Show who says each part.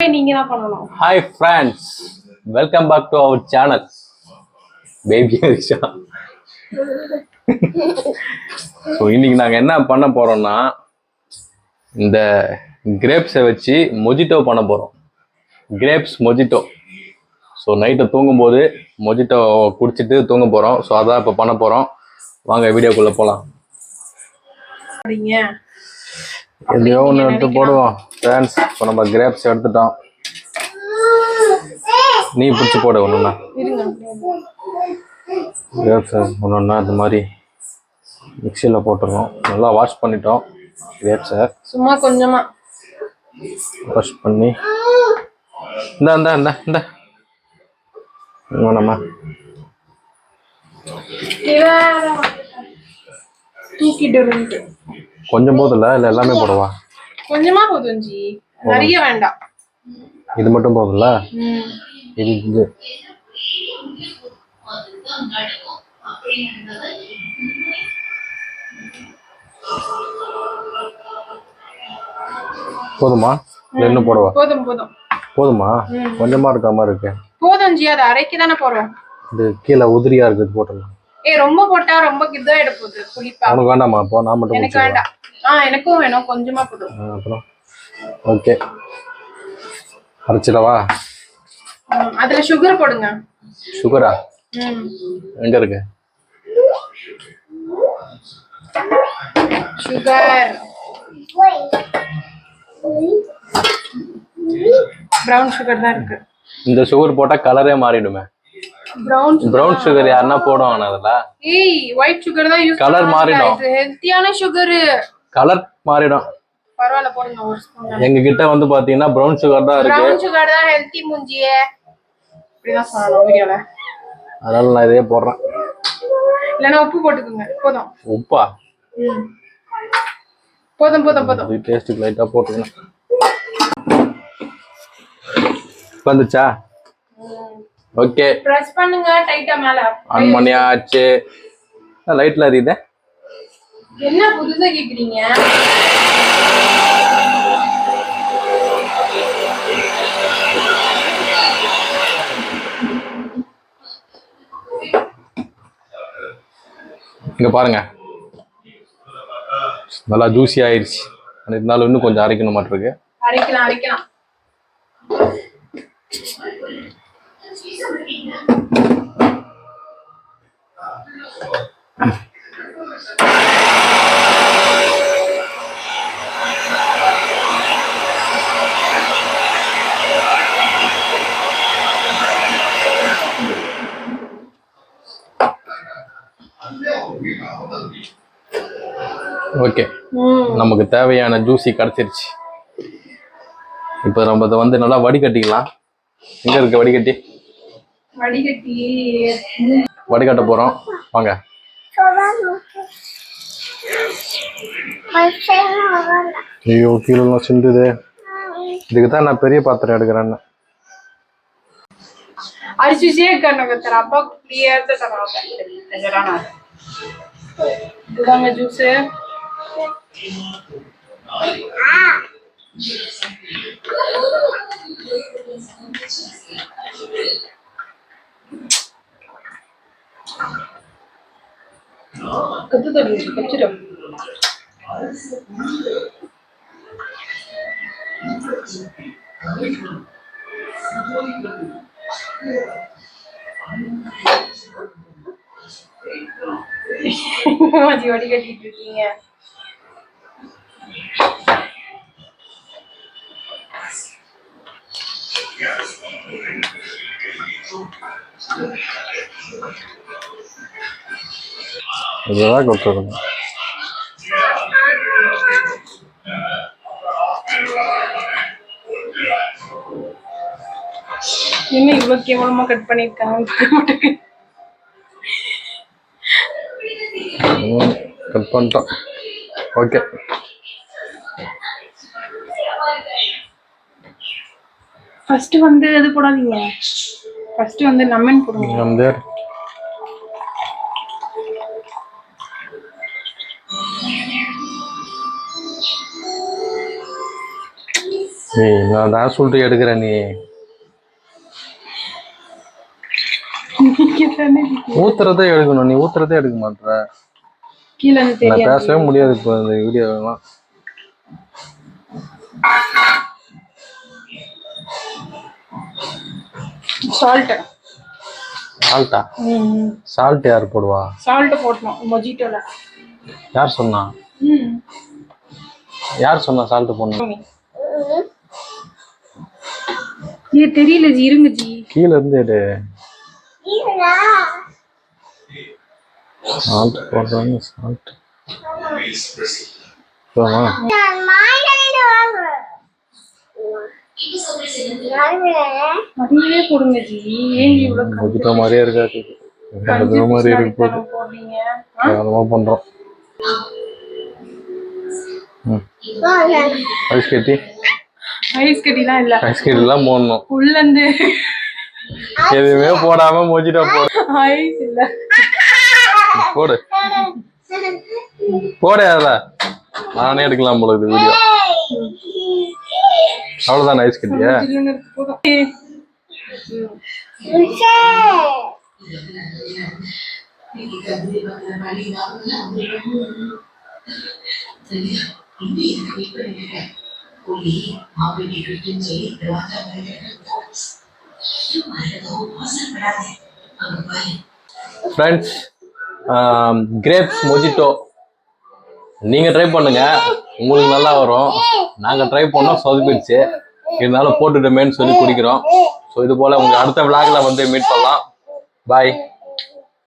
Speaker 1: Hi friends welcome back to our channel baby Harisha so இன்னைக்கு நாங்கள் என்ன பண்ண போறோம்னா இந்த கிரேப்ஸை வச்சு மொஜிட்டோ பண்ண போகிறோம் கிரேப்ஸ் மொஜிட்டோ ஸோ நைட்டு தூங்கும்போது மொஜிட்டோ குடிச்சிட்டு தூங்க போகிறோம் ஸோ அதான் இப்போ பண்ண போகிறோம் வாங்க வீடியோக்குள்ளே போகலாம் எதையோ ஒன்று எடுத்து போடுவோம். ஃப்ரெண்ட்ஸ் இப்போ நம்ம கிரேப்ஸ் எடுத்துட்டோம். நீ பிடிச்சி போடு ஒன்றுண்ணா கிரேப்ஸ் ஒன்றுன்னா இந்த மாதிரி மிக்சியில் போட்டுருவோம். நல்லா வாஷ் பண்ணிட்டோம் கிரேப்ஸை
Speaker 2: சும்மா கொஞ்சமா.
Speaker 1: வாஷ் பண்ணி. இந்த இந்த இந்த இந்த. வேணாமா
Speaker 2: தூக்கிட்டு
Speaker 1: கொஞ்சம் போதில்ல இல்லை எல்லாமே போடவா?
Speaker 2: கொஞ்சமா போதும். ஜி நிறைய வேண்டாம்.
Speaker 1: இது மட்டும் போதில்ல
Speaker 2: ம்.
Speaker 1: இது. இது போதுமா இன்னும் போடவா?
Speaker 2: போதும் போதும்.
Speaker 1: போதுமா? கொஞ்சமா இருக்க மாதிரி இருக்கு.
Speaker 2: போதும் ஜி அதை அரைக்க தானே போறோம்
Speaker 1: இது கீழே உதிரியா இருக்குது போட்டுடலாம்.
Speaker 2: ஏ ரொம்ப போட்டா ரொம்ப கிதாயிட போகுது புளிப்பா.
Speaker 1: அவனுக்கு வேண்டாமா? அப்போ நான் மட்டும்
Speaker 2: எனக்கு. வேண்டாம். ஆ எனக்கும் வேணும். கொஞ்சமா போதும்
Speaker 1: அப்புறம்? ஓகே அரைச்சிடவா?
Speaker 2: அதுல சுகர் போடுங்க.
Speaker 1: சுகரா எங்க இருக்கு?
Speaker 2: சுகர் பிரவுன் சுகர் தான் இருக்கு.
Speaker 1: இந்த சுகர் போட்டா கலரே மாறிடுமே.
Speaker 2: பிரவுன்
Speaker 1: சுகர் யாருன்னா போடுவாங்க அதுல?
Speaker 2: ஏய் ஒயிட் சுகர் தான் யூஸ்
Speaker 1: Colour மாறிடும்.
Speaker 2: ஹெல்த்தியான சுகர்
Speaker 1: கலர் மாறிடும்.
Speaker 2: பரவாயில்ல போடுங்க ஒரு ஸ்பூன்
Speaker 1: எங்க கிட்ட வந்து பாத்தீங்கன்னா ப்ரௌன் சுகர் தான் இருக்கு.
Speaker 2: பிரவுன் சுகர் தான் ஹெல்த்தி மூஞ்சியே. இப்படிதான் சொல்லணும் வீடியோல.
Speaker 1: அதனால நான் இதே போடுறேன்.
Speaker 2: இல்லைன்னா உப்பு போட்டுக்கோங்க. போதும்.
Speaker 1: உப்பா?
Speaker 2: போதும் போதும் போதும்.
Speaker 1: அது டேஸ்ட்டுக்கு லைட்டா போட்டுக்கணும். வந்துச்சா ஓகே
Speaker 2: ப்ரெஸ் பண்ணுங்க டைட்டா மேல.
Speaker 1: ஆன் பண்ணியாச்சு. லைட்ல எரியுதே
Speaker 2: என்ன புதுசா கேக்குறீங்க?
Speaker 1: இங்க பாருங்க. நல்லா ஜூஸி ஆயிடுச்சு இருந்தாலும் இன்னும் கொஞ்சம் அரைக்கணும் மாட்டிருக்கு.
Speaker 2: அரைக்கலாம் அரைக்கலாம்.
Speaker 1: ஓகே நமக்கு தேவையான ஜூஸி கிடைச்சிருச்சு. இப்போ நம்ம இதை வந்து நல்லா வடிகட்டிக்கலாம். எங்க இருக்கு வடிகட்டி?
Speaker 2: வடிகட்டி.
Speaker 1: வடிகட்ட போறோம். வாங்க. ஐயோ கீழெல்லாம் சிந்துது. இதுக்கு தான் நான் பெரிய பாத்திரம் எடுக்கிறேன்னு.
Speaker 2: அரிசியே கண்ணகத்தர் அப்பா கிளியர் தராங்க இதாங்க ஜூஸ் கத்து தண்ணி கச்சிடும் மாஜி வடிகட்டிட்டு இருக்கீங்க
Speaker 1: இதுதான் கொடுத்துருக்கணும்
Speaker 2: என்ன இவ்வளவு கேவலமா கட் பண்ணிருக்காங்க.
Speaker 1: கட் பண்ணிட்டோம். ஓகே
Speaker 2: ஃபர்ஸ்ட் வந்து இது போடாதீங்க. ஃபர்ஸ்ட் வந்து லெமன் போடுங்க.
Speaker 1: வந்து. நீ நான் தான் சொல்லிட்டு எடுக்கிற நீ. ஊத்துறதே எடுக்கணும். நீ ஊத்துறதே எடுக்க மாட்ற.
Speaker 2: கீழே
Speaker 1: நான் பேசவே முடியாது இப்போ இந்த வீடியோலாம்
Speaker 2: சால்ட்
Speaker 1: சால்ட்டா சால்ட் யார் போடுவா?
Speaker 2: சால்ட் போட்டணும் மொஜிட்டோல
Speaker 1: யார் சொன்னா? யார் சொன்னா சால்ட் போடணும்?
Speaker 2: ஏ தெரியல ஜி இருங்க ஜி.
Speaker 1: கீழ இருந்து எடு. சால்ட் போடுறாங்க சால்ட் போமா
Speaker 2: நிறையவே போடுங்க ஜி. ஏன் இவ்வளவு
Speaker 1: மொஜிட்டோ மாதிரியே இருக்காது அது மாதிரி இருக்கு
Speaker 2: போடுறீங்க
Speaker 1: பண்றோம். ஐஸ் கட்டி?
Speaker 2: ஐஸ் கட்டிலாம் இல்ல.
Speaker 1: ஐஸ் கட்டிலாம் போடணும்.
Speaker 2: உள்ள இருந்து
Speaker 1: எதுவுமே போடாம மொஜிட்டோ போடு.
Speaker 2: ஐஸ் இல்ல.
Speaker 1: போடு. போடு அத நானே எடுக்கலாம் போல இது வீடியோ அவ்வளவுதான் ஐஸ் கட்டியா? ஃப்ரெண்ட்ஸ் கிரேப்ஸ் மொஜிட்டோ நீங்கள் ட்ரை பண்ணுங்க. உங்களுக்கு நல்லா வரும். நாங்கள் ட்ரை பண்ணோம் சொதுப்பிடுச்சு. இருந்தாலும் போட்டுட்டோமேன்னு சொல்லி குடிக்கிறோம். ஸோ இது போல் உங்களுக்கு அடுத்த விளாகில் வந்து மீட் பண்ணலாம். பாய்